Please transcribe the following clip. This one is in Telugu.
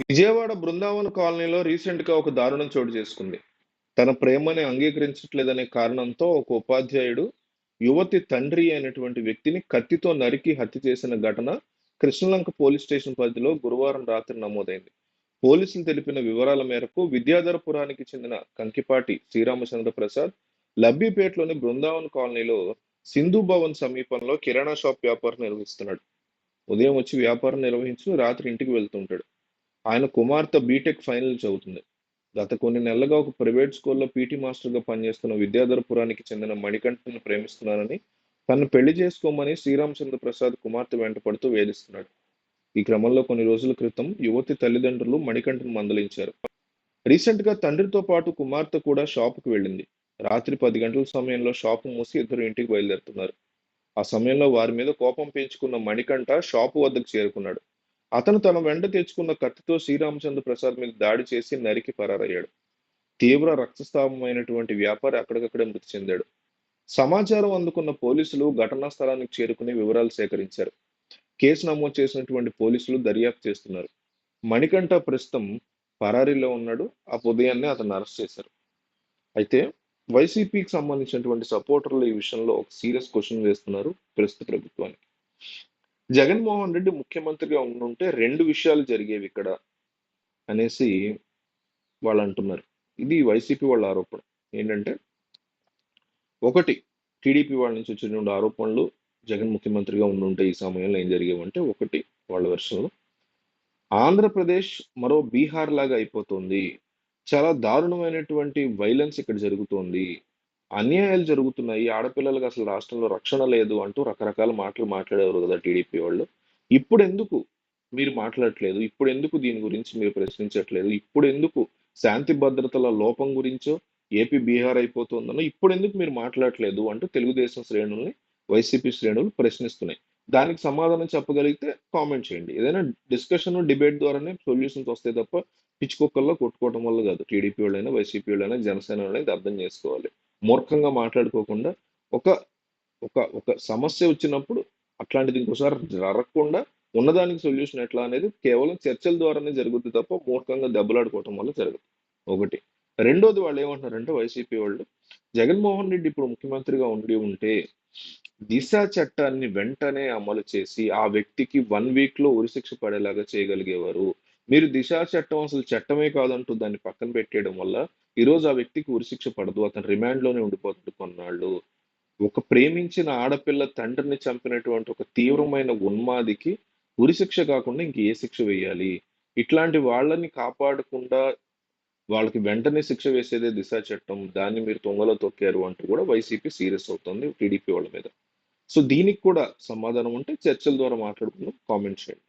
విజయవాడ బృందావన కాలనీలో రీసెంట్గా ఒక దారుణం చోటు చేసుకుంది. తన ప్రేమని అంగీకరించట్లేదనే కారణంతో ఒక ఉపాధ్యాయుడు యువతి తండ్రి అయినటువంటి వ్యక్తిని కత్తితో నరికి హత్య చేసిన ఘటన కృష్ణలంక పోలీస్ స్టేషన్ పరిధిలో గురువారం రాత్రి నమోదైంది. పోలీసులు తెలిపిన వివరాల మేరకు విద్యాధరపురానికి చెందిన కంకిపాటి శ్రీరామచంద్ర ప్రసాద్ లబ్బిపేటలోని బృందావన్ కాలనీలో సింధు భవన్ సమీపంలో కిరాణా షాప్ వ్యాపారం నిర్వహిస్తున్నాడు. ఉదయం వచ్చి వ్యాపారం నిర్వహించి రాత్రి ఇంటికి వెళ్తుంటాడు. ఆయన కుమార్తె బీటెక్ ఫైనల్ చదువుతుంది గత కొన్ని నెలలుగా ఒక ప్రైవేట్ స్కూల్లో పీటీ మాస్టర్గా పనిచేస్తున్న విద్యాధరపురానికి చెందిన మణికంఠను ప్రేమిస్తున్నానని తను పెళ్ళి చేసుకోమని శ్రీరామచంద్ర ప్రసాద్ కుమార్తె వెంటపడుతూ వేధిస్తున్నాడు. ఈ క్రమంలో కొన్ని రోజుల క్రితం యువతి తల్లిదండ్రులు మణికంఠను మందలించారు. రీసెంట్గా తండ్రితో పాటు కుమార్తె కూడా షాపుకు వెళ్ళింది. రాత్రి పది గంటల సమయంలో షాపు మూసి ఇద్దరు ఇంటికి బయలుదేరుతున్నారు. ఆ సమయంలో వారి మీద కోపం పెంచుకున్న మణికంఠ షాపు వద్దకు చేరుకున్నాడు. అతను తన వెంట తెచ్చుకున్న కత్తితో శ్రీరామచంద్ర ప్రసాద్ మీద దాడి చేసి నరికి పరారయ్యాడు. తీవ్ర రక్తస్రావమైనటువంటి వ్యాపారి అక్కడికక్కడే మృతి చెందాడు. సమాచారం అందుకున్న పోలీసులు ఘటనా స్థలానికి చేరుకుని వివరాలు సేకరించారు. కేసు నమోదు చేసినటువంటి పోలీసులు దర్యాప్తు చేస్తున్నారు. మణికంఠ ప్రస్తుతం పరారీలో ఉన్నాడు. ఆ ఉదయాన్నే అతను అరెస్ట్ చేశారు. అయితే వైసీపీకి సంబంధించినటువంటి సపోర్టర్లు ఈ విషయంలో ఒక సీరియస్ క్వశ్చన్ వేస్తున్నారు ప్రస్తుత ప్రభుత్వానికి. జగన్మోహన్ రెడ్డి ముఖ్యమంత్రిగా ఉండుంటే రెండు విషయాలు జరిగేవి ఇక్కడ అనేసి వాళ్ళు అంటున్నారు. ఇది వైసీపీ వాళ్ళ ఆరోపణ. ఏంటంటే ఒకటి టీడీపీ వాళ్ళ నుంచి వచ్చినటువంటి ఆరోపణలు జగన్ ముఖ్యమంత్రిగా ఉండుంటే ఈ సమయంలో ఏం జరిగేవంటే ఒకటి వాళ్ళ వెర్షన్లో ఆంధ్రప్రదేశ్ మరో బీహార్ లాగా అయిపోతుంది. చాలా దారుణమైనటువంటి వైలెన్స్ ఇక్కడ జరుగుతోంది. అన్యాయాలు జరుగుతున్నాయి. ఆడపిల్లలకు అసలు రాష్ట్రంలో రక్షణ లేదు అంటూ రకరకాల మాటలు మాట్లాడేవారు కదా టీడీపీ వాళ్ళు. ఇప్పుడు ఎందుకు మీరు మాట్లాడట్లేదు? ఇప్పుడు ఎందుకు దీని గురించి మీరు ప్రశ్నించట్లేదు? ఇప్పుడు ఎందుకు శాంతి భద్రతల లోపం గురించో ఏపీ బీహార్ అయిపోతుందనో ఇప్పుడు ఎందుకు మీరు మాట్లాడట్లేదు అంటూ తెలుగుదేశం శ్రేణుల్ని వైసీపీ శ్రేణులు ప్రశ్నిస్తున్నాయి. దానికి సమాధానం చెప్పగలిగితే కామెంట్ చేయండి. ఏదైనా డిస్కషన్ డిబేట్ ద్వారానే సొల్యూషన్స్ వస్తాయి తప్ప పిచ్చుకొక్కల్లో కొట్టుకోవడం వల్ల కాదు. టీడీపీ వాళ్ళైనా వైసీపీ వాళ్ళైనా జనసేన వాళ్ళైనా ఇది అర్థం చేసుకోవాలి. మూర్ఖంగా మాట్లాడుకోకుండా ఒక ఒక ఒక సమస్య వచ్చినప్పుడు అట్లాంటిది ఇంకోసారి జరగకుండా ఉన్నదానికి సొల్యూషన్ ఎట్లా అనేది కేవలం చర్చల ద్వారానే జరుగుతుంది తప్ప మూర్ఖంగా దెబ్బలాడుకోవటం వల్ల జరగదు. ఒకటి. రెండోది వాళ్ళు ఏమంటున్నారంటే వైసీపీ వాళ్ళు జగన్మోహన్ రెడ్డి ఇప్పుడు ముఖ్యమంత్రిగా ఉండి ఉంటే దిశ చట్టాన్ని వెంటనే అమలు చేసి ఆ వ్యక్తికి వన్ వీక్లో ఉరిశిక్ష పడేలాగా చేయగలిగేవారు. మీరు దిశా చట్టం అసలు చట్టమే కాదంటూ దాన్ని పక్కన పెట్టేయడం వల్ల ఈరోజు ఆ వ్యక్తికి ఉరిశిక్ష పడదు అతను రిమాండ్లోనే ఉండిపోతాడు కొన్నాళ్ళు. ఒక ప్రేమించిన ఆడపిల్ల తండ్రిని చంపినటువంటి ఒక తీవ్రమైన ఉన్మాదికి ఉరిశిక్ష కాకుండా ఇంక ఏ శిక్ష వేయాలి? ఇట్లాంటి వాళ్ళని కాపాడకుండా వాళ్ళకి వెంటనే శిక్ష వేసేదే దిశ చట్టం దాన్ని మీరు తొంగలో తొక్కారు అంటూ కూడా వైసీపీ సీరియస్ అవుతుంది టీడీపీ వాళ్ళ మీద. సో దీనికి కూడా సమాధానం ఉంటే చర్చల ద్వారా మాట్లాడుకుందాం. కామెంట్ చేయండి.